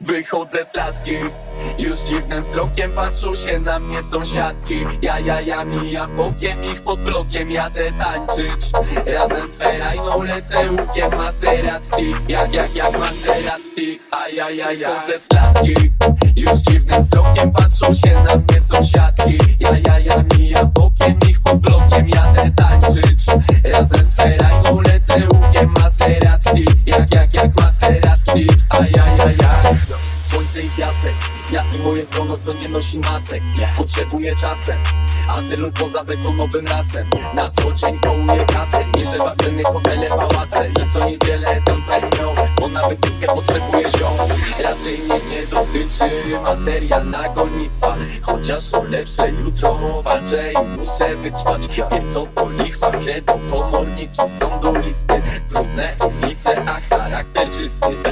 Wychodzę z latki Już dziwnym wzrokiem patrzą się na mnie sąsiadki. Ja, ja, ja bokiem ich pod blokiem Jadę tańczyć. Razem z Ferajną lecę łukiem Maserati Jak, jak, jak Maserati A ja, ja, ja. Chodzę z latki Już dziwnym wzrokiem patrzą się na mnie sąsiadki. Ja, ja, ja bokiem ich pod blokiem Jadę tańczyć. Razem z Ferajną lecę łukiem Maserati Jak, jak, jak Maserati moje grono, co nie nosi masek. Potrzebuję czasem Azylu poza betonowym lasem. Na co dzień kołuję kasę Niżę baseny, hotele, pałace. I co niedzielę Don Perignon Bo na wypiskę potrzebuję ziom. Raczej mnie nie dotyczy Materialna gonitwa Chociaż o lepsze jutro walczę I muszę wytrwać. Wiem co to lichwa Kredo, komorniki, sądu listy. Brudne ulice, a charakter czysty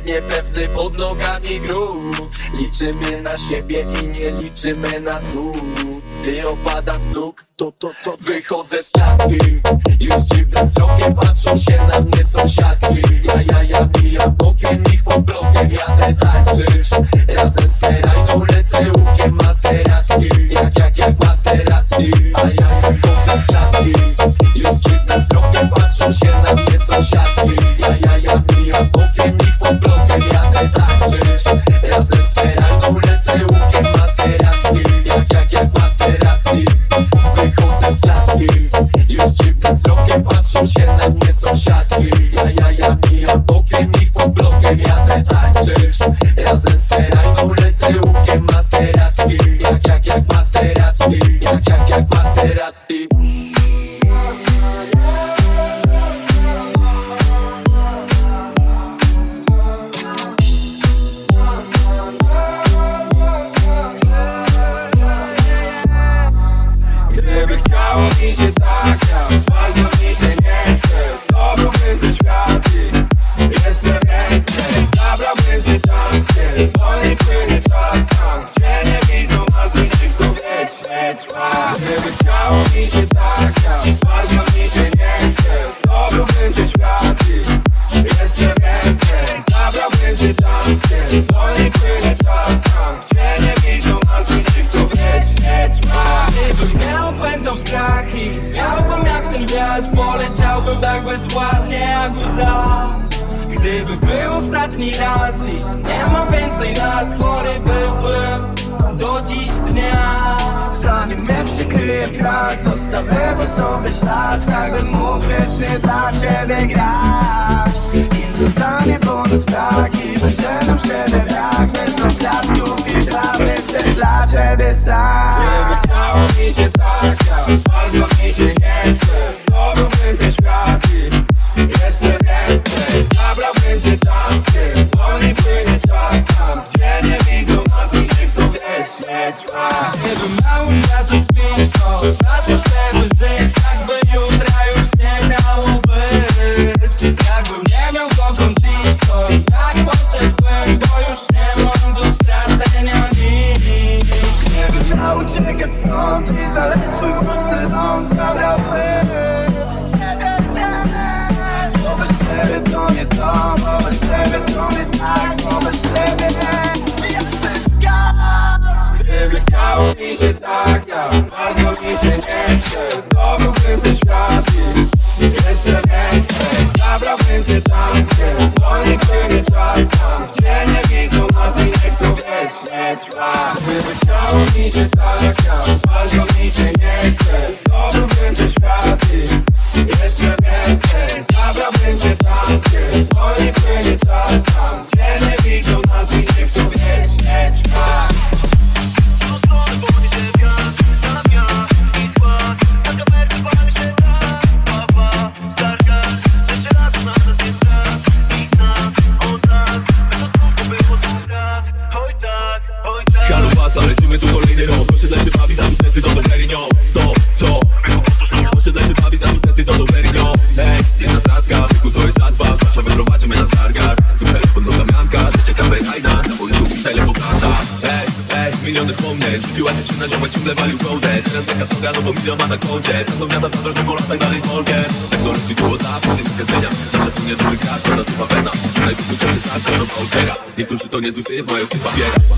niepewny pod nogami grób Liczymy na siebie i nie liczymy na cud. Gdy opadam z nóg, to, to, to wychodzę z klatki Już dziwnym wzrokiem patrzą się na mnie sąsiadki. Ja, ja, ja mijam bokiem ich pod blokiem Jadę tańczyć. Razem z Ferajną lecę łukiem Maserati przykryje krak Zostawię po ślad Tak bym mógł wiecznie dla ciebie grać. Im zostanie po brak I będzie nam siebie brak. Bez oklasków i braw Jestem dla ciebie sam. Gdyby chciało mi się tak Bardzo mi się pić To mi nie chce jeszcze Zabrałbym cię płynie czas Tam, gdzie nie widzą nas i to wiesz, nie trwa Gdyby chciało mi się tak, jak bardzo mi się rano, bo milion ma na koncie Tak to wiada za drożdżą po latach dalej z morgiem Tak to od lat, się nic nie Zawsze tu nie dobry gracz, znak, to Niektórzy to niezły syf, mają styl papiera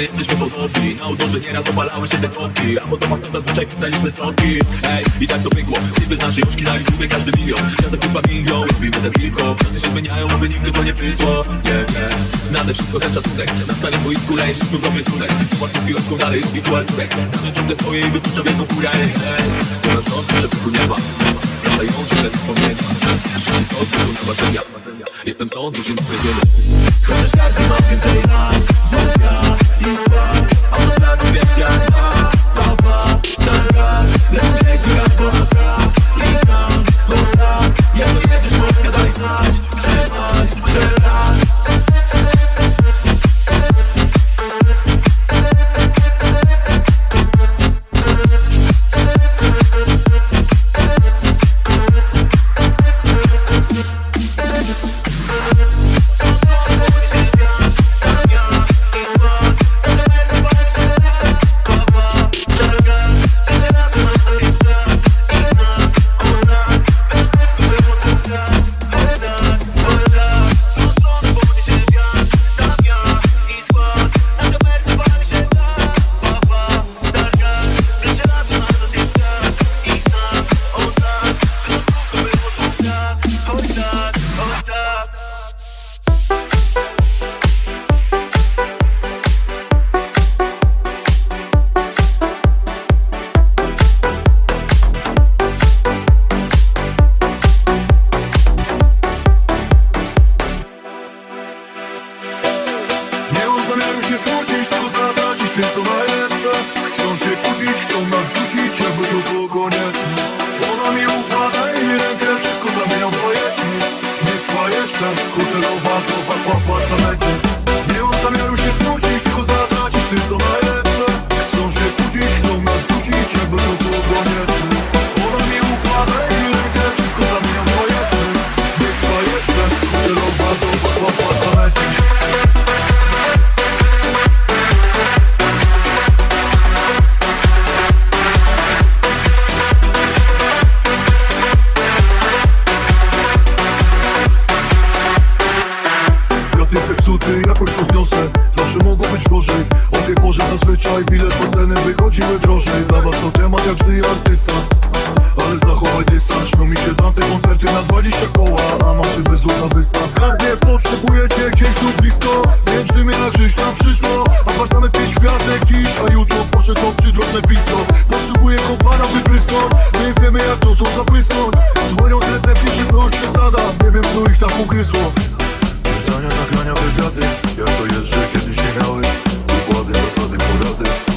fascynacja w chorążycy, jesteśmy podobni Na autorze nieraz opalały się te kotki A po domach to zazwyczaj pisaliśmy stronki Ej, i tak to pykło, klipy z naszej oczki na YouTube każdy milion. Razem kurwa milion, robimy ten tylko Czasy się zmieniają, aby nigdy to nie pysło Yeah, yeah, nade wszystko ten szacunek Na stanie boisku lejesz, tu dobry trunek Łatwo z piłeczką dalej, indywidual turek. Każdy ciągle swoje i wypuszcza wielką furę Ej, ej, to że tylko nieba Wracają ciągle wspomnienia. Wszyscy stąd, są zobaczenia Jestem stąd, nie wiemy Chociaż każdy ma więcej Znów ja i skład Autostradą wiesz jak Dwa, dwa, stara Lecz leci jak bohater I znam, bo tak Jak to jedziesz, mordka daj znać Trzymaj się Jest zepsuty, jakoś to zniosę. Zawsze mogło być gorzej. O tej porze zazwyczaj bilet baseny wychodziły drożej. Dla was to temat jak żyje artysta. Ale zachowaj dystans No mi się tamte koncerty na 20 koła. A mam czy bezludna wyspa Skarbie potrzebujecie gdzieś tu blisko. Wiem czy mnie na krzyż tam przyszło. Apartament pięć gwiazdek dziś A jutro poszedł przydrożne pisto Potrzebuję prysnąć My nie wiemy jak to co zabłysnąć. Dzwonią z recepcji, szybko już się zada. Nie wiem co ich tak ugryzło Pytania, nagrania, wywiady Jak to jest, że kiedyś nie miały Układy, zasady, porady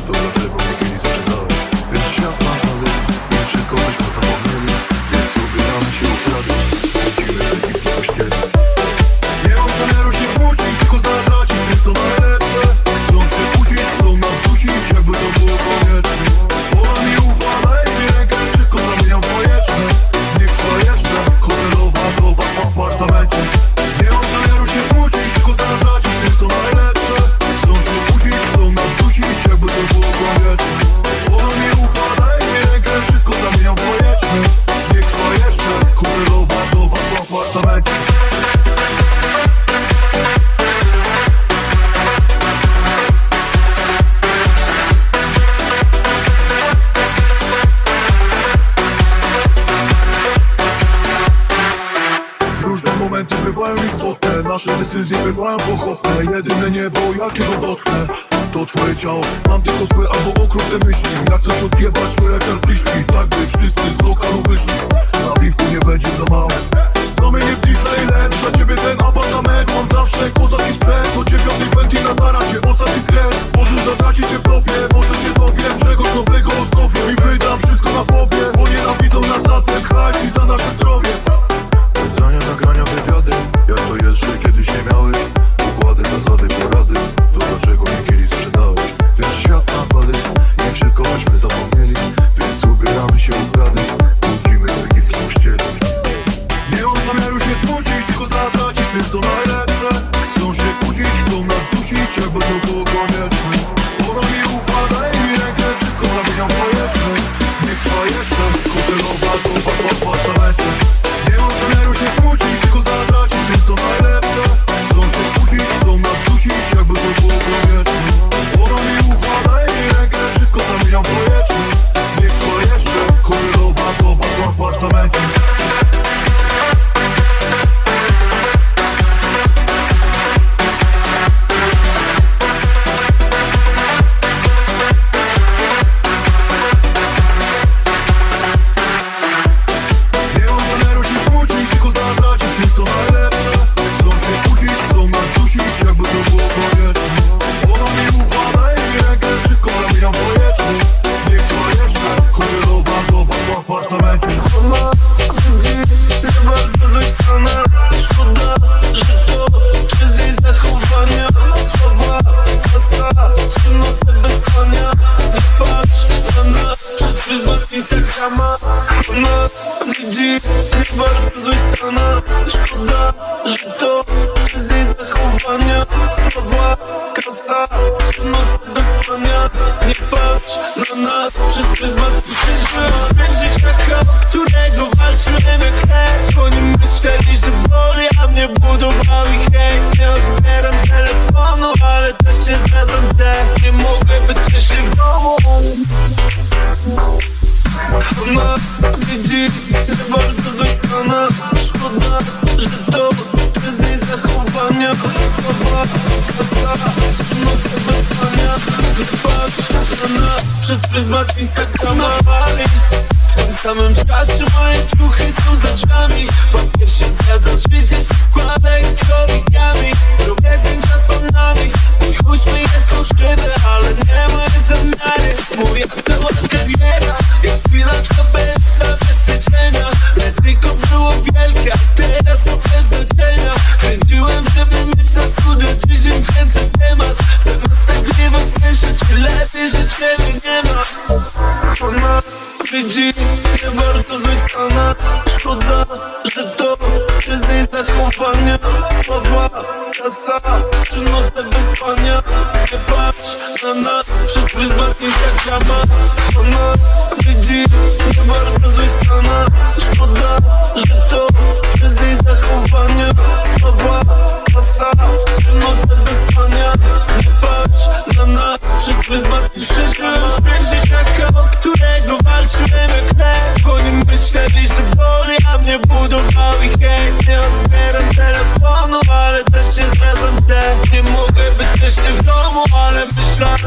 I'm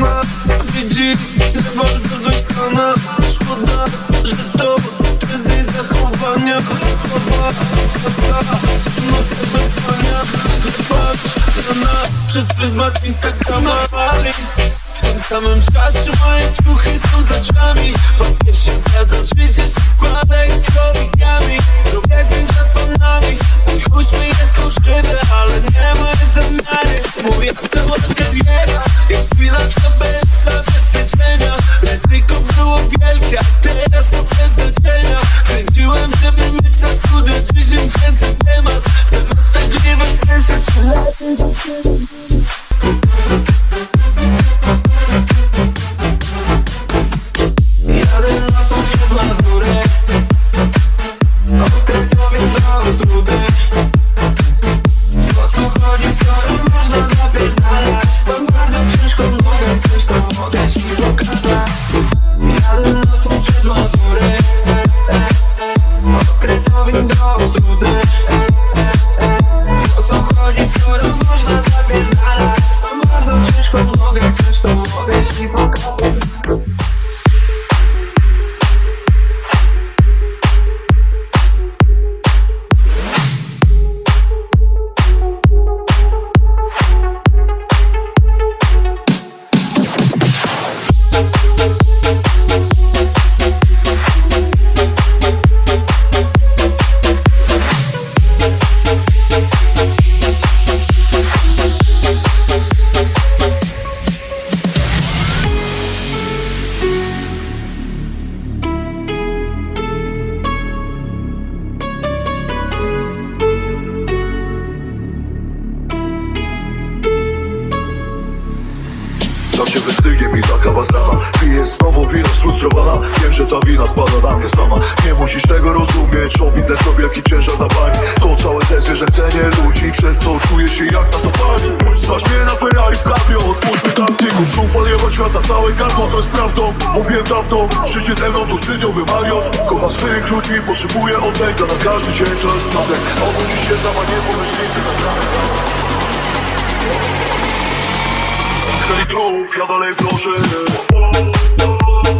not just Kupuję oddech, dla nas każdy dzień to jest nadek Obudzi się sama niebo, myślimy na prawie Zamknęli trup, ja dalej wnoszę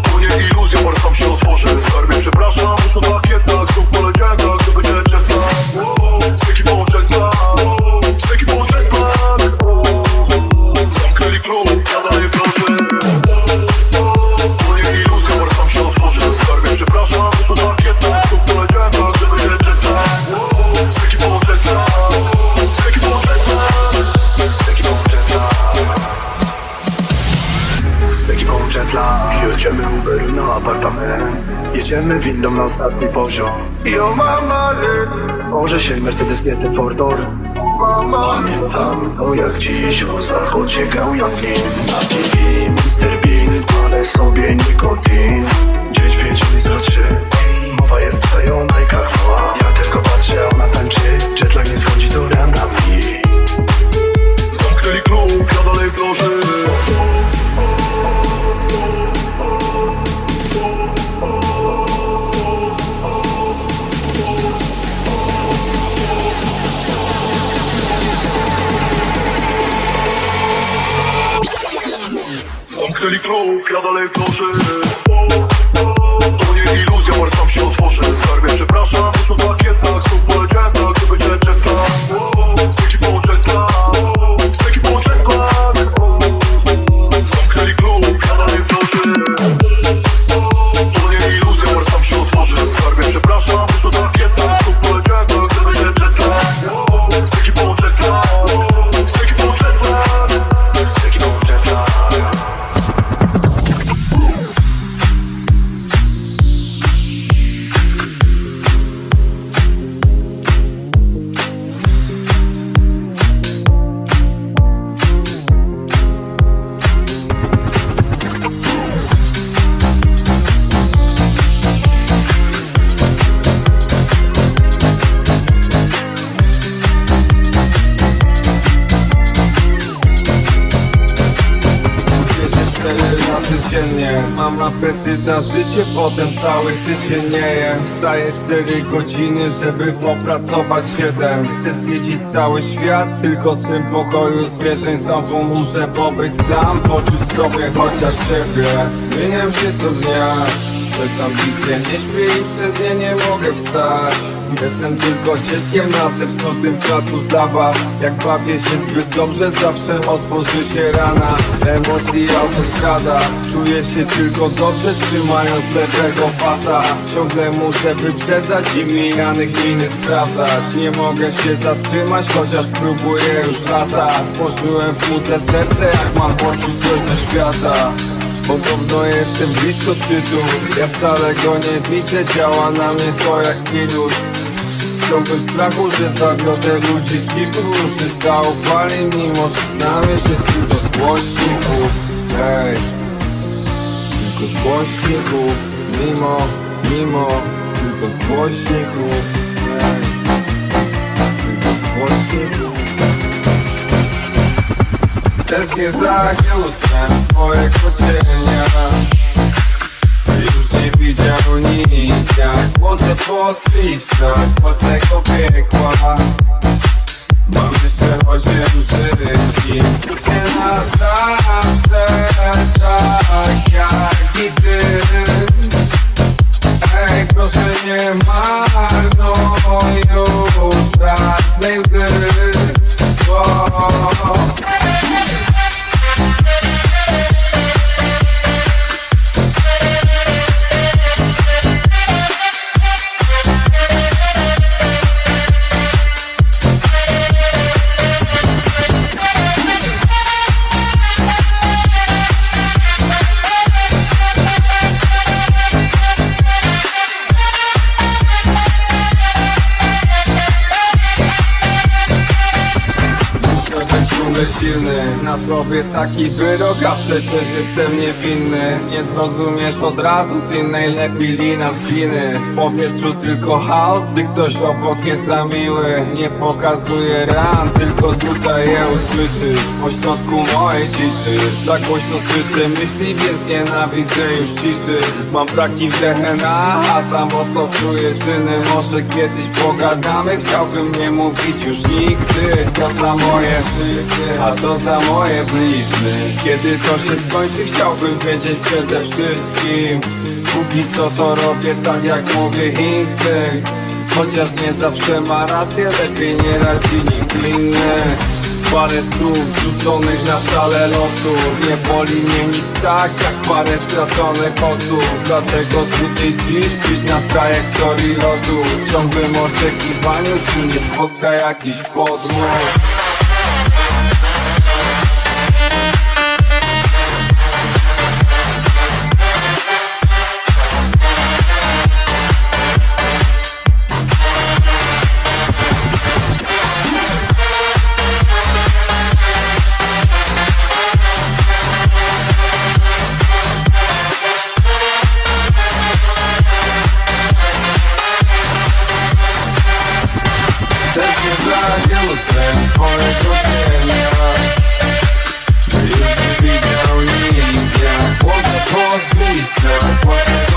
To nie iluzja, bar sam się otworzy Skarbie przepraszam, są tak jednak Znów poleciałem tak, że będzie jetlag Styki po jetlag Styki po jetlag Zamknęli trup, ja dalej wnoszę To nie iluzja, bar sam się otworzy Skarbie Jedziemy windą na ostatni poziom. Yo mama Tworzy się Mercedes GT Fordor Pamiętam to jak dziś O zachodzie grał jak Na TV Mr. Bean Ale sobie nikotin tydzień nie jem. Wstaję cztery godziny, żeby popracować siedem. Chcę zwiedzić cały świat, tylko w swym pokoju zwierzeń. Znowu muszę pobyć sam, poczuć zdrowie chociaż ciebie Zmieniam się co dnia. Przez ambicje nie śpię i przez nie nie mogę wstać Jestem tylko dzieckiem na zepsutym placu zabaw. Jak bawię się zbyt dobrze, zawsze otworzy się rana. Emocji autostrada. Czuję się tylko dobrze, trzymając lewego pasa. Ciągle muszę wyprzedzać i mijanych innych sprawdzać Nie mogę się zatrzymać, chociaż próbuję już lata. Położyłem w muzę serce, jak mam poczuć coś ze świata. Podobno jestem blisko szczytu. Ja wcale go nie widzę Działa na mnie to jak wirus Ciągle strachu, że zawiodę ludzi Kilku ruszy zaufali Mimo, że znamy się tylko z głośników Hej! Tylko z głośników Mimo, mimo Tylko z głośników Hej Tylko z głośników Tęsknię za jutrem twojego cienia nie widział nic. Jak Słońce po spiskach własnego piekła. Mam jeszcze osiem żyć i skutnie na zawsze Tak jak i ty. Ej, proszę nie marnuj już żadnej łzy sobie taki wyrok, a przecież jestem niewinny. Nie zrozumiesz od razu, z innej lepiej lina z gliny W powietrzu tylko chaos, gdy ktoś obok jest za miły. Nie pokazuje ran, tylko tutaj je usłyszysz Po środku mojej ciczy Za głośno słyszę. Myśli, więc nienawidzę już ciszy. Mam braki w DNA, a za mocno czuję czyny. Może kiedyś pogadamy, chciałbym nie mówić już nigdy. To za moje życie, a to za moje Kiedy to się skończy, chciałbym wiedzieć przede wszystkim. Póki co to robię tak jak mówię instynkt. Chociaż nie zawsze ma rację, lepiej nie radzi nikt inny. Parę słów rzuconych na szale losu. Nie boli mnie nic tak jak parę straconych osób. Dlatego tutaj dziś pić na trajektorii lotu. W ciągłym oczekiwaniu, czy nie spotka jakiś podmuch What the fuck?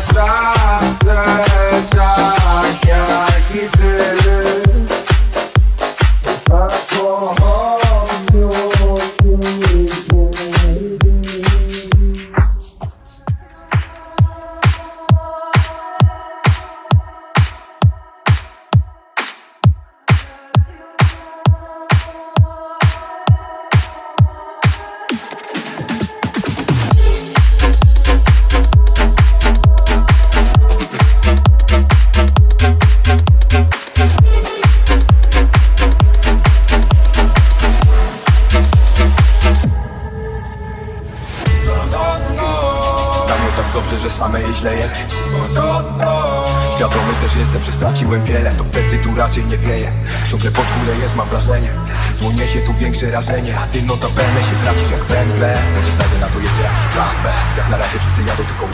Zniknę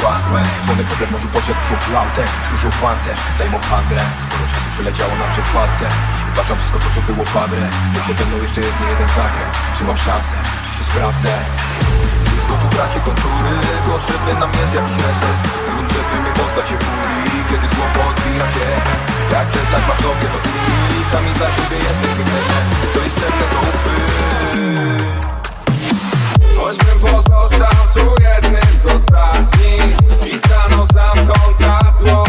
way Dzwonek po pewnożu poszedł szuf lautem Skurzył pancerz, dajmo handrę Sporo czasu przeleciało nam przez palce Dziś wybaczam wszystko to co było padre Wiem, że ze mną jeszcze jest nie jeden zakręt Czy mam szansę, czy się sprawdzę? Wszystko tu traci kontury. Potrzebny nam jest jakiś reset. Grunt, żeby nie poddać się furii Kiedy słowo odbija się. Jak przestać mam sobie to tłumić Sami dla siebie jestem piękny Co istotne to uchwyt Choćbym pozostał tu jednym z I stanął sam kontra zło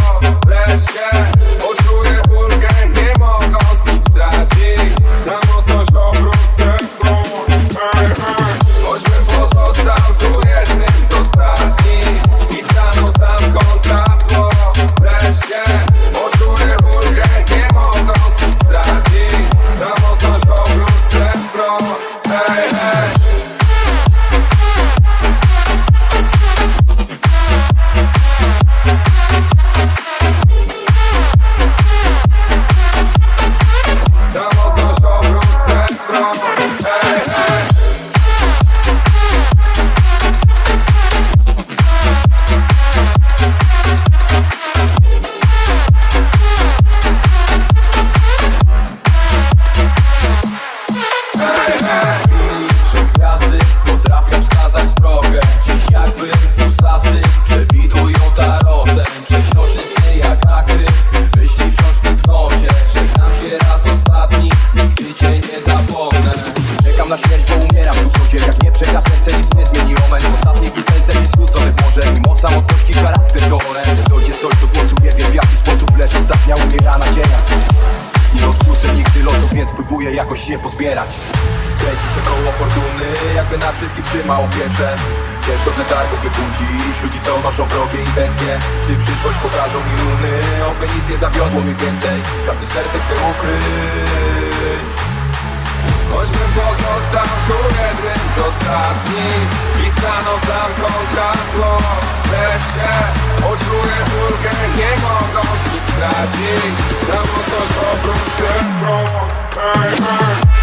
trzyma opieprze Ciężko z letargu wybudzić ludzi, co noszą wrogie intencje. Czy przyszłość pokażą mi runy? Oby nic nie zawiodło mi więcej. Każde serce chce ukryć. Choćbym pozostał tu jednym z ostatnich. Pisano sam kontrastło Lecz się odczuję ulgę Nie mogąc nic stracić. Samotność powrót się Ej, ej.